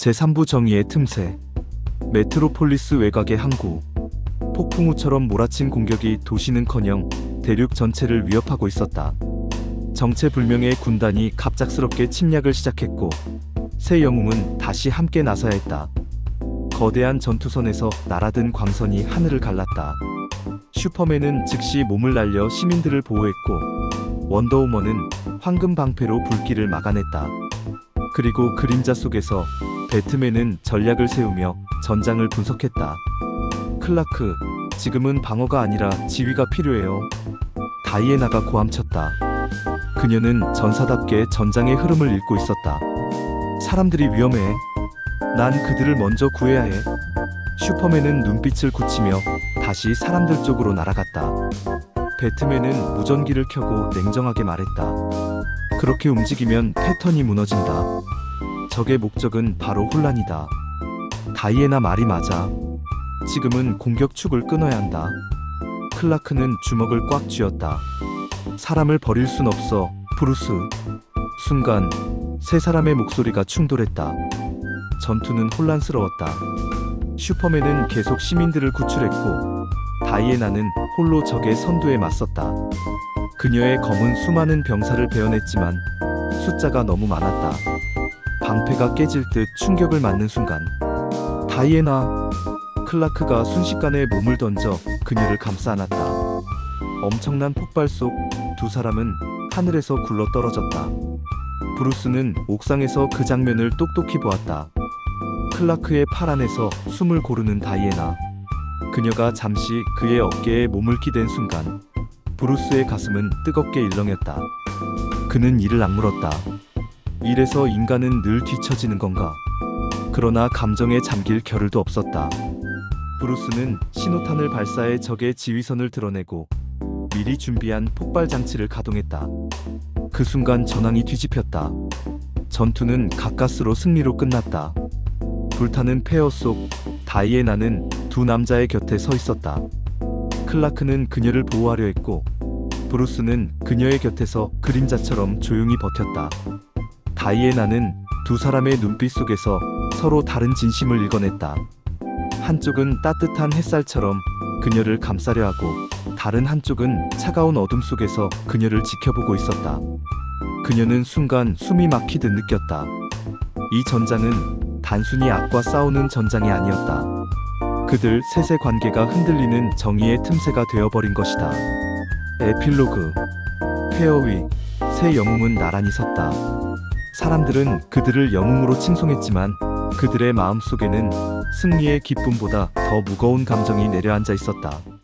제3부 정의의 틈새 메트로폴리스 외곽의 항구 폭풍우처럼 몰아친 공격이 도시는커녕 대륙 전체를 위협하고 있었다. 정체불명의 군단이 갑작스럽게 침략을 시작했고 새 영웅은 다시 함께 나서야 했다. 거대한 전투선에서 날아든 광선이 하늘을 갈랐다. 슈퍼맨은 즉시 몸을 날려 시민들을 보호했고 원더우먼은 황금 방패로 불길을 막아냈다. 그리고 그림자 속에서 배트맨은 전략을 세우며 전장을 분석했다. 클라크, 지금은 방어가 아니라 지휘가 필요해요. 다이애나가 고함쳤다. 그녀는 전사답게 전장의 흐름을 읽고 있었다. 사람들이 위험해. 난 그들을 먼저 구해야 해. 슈퍼맨은 눈빛을 굳히며 다시 사람들 쪽으로 날아갔다. 배트맨은 무전기를 켜고 냉정하게 말했다. 그렇게 움직이면 패턴이 무너진다. 적의 목적은 바로 혼란이다. 다이애나 말이 맞아. 지금은 공격축을 끊어야 한다. 클라크는 주먹을 꽉 쥐었다. 사람을 버릴 순 없어, 브루스. 순간 세 사람의 목소리가 충돌했다. 전투는 혼란스러웠다. 슈퍼맨은 계속 시민들을 구출했고 다이애나는 홀로 적의 선두에 맞섰다. 그녀의 검은 수많은 병사를 베어냈지만 숫자가 너무 많았다. 방패가 깨질 듯 충격을 맞는 순간 다이애나 클라크가 순식간에 몸을 던져 그녀를 감싸 안았다. 엄청난 폭발 속 두 사람은 하늘에서 굴러 떨어졌다. 브루스는 옥상에서 그 장면을 똑똑히 보았다. 클라크의 팔 안에서 숨을 고르는 다이애나. 그녀가 잠시 그의 어깨에 몸을 기댄 순간 브루스의 가슴은 뜨겁게 일렁였다. 그는 이를 악물었다. 이래서 인간은 늘 뒤처지는 건가? 그러나 감정에 잠길 겨를도 없었다. 브루스는 신호탄을 발사해 적의 지휘선을 드러내고 미리 준비한 폭발 장치를 가동했다. 그 순간 전황이 뒤집혔다. 전투는 가까스로 승리로 끝났다. 불타는 폐허 속 다이애나는 두 남자의 곁에 서 있었다. 클라크는 그녀를 보호하려 했고 브루스는 그녀의 곁에서 그림자처럼 조용히 버텼다. 다이애나는 두 사람의 눈빛 속에서 서로 다른 진심을 읽어냈다. 한쪽은 따뜻한 햇살처럼 그녀를 감싸려 하고 다른 한쪽은 차가운 어둠 속에서 그녀를 지켜보고 있었다. 그녀는 순간 숨이 막히듯 느꼈다. 이 전장은 단순히 악과 싸우는 전장이 아니었다. 그들 셋의 관계가 흔들리는 정의의 틈새가 되어버린 것이다. 에필로그 페어위 새 영웅은 나란히 섰다. 사람들은 그들을 영웅으로 칭송했지만 그들의 마음속에는 승리의 기쁨보다 더 무거운 감정이 내려앉아 있었다.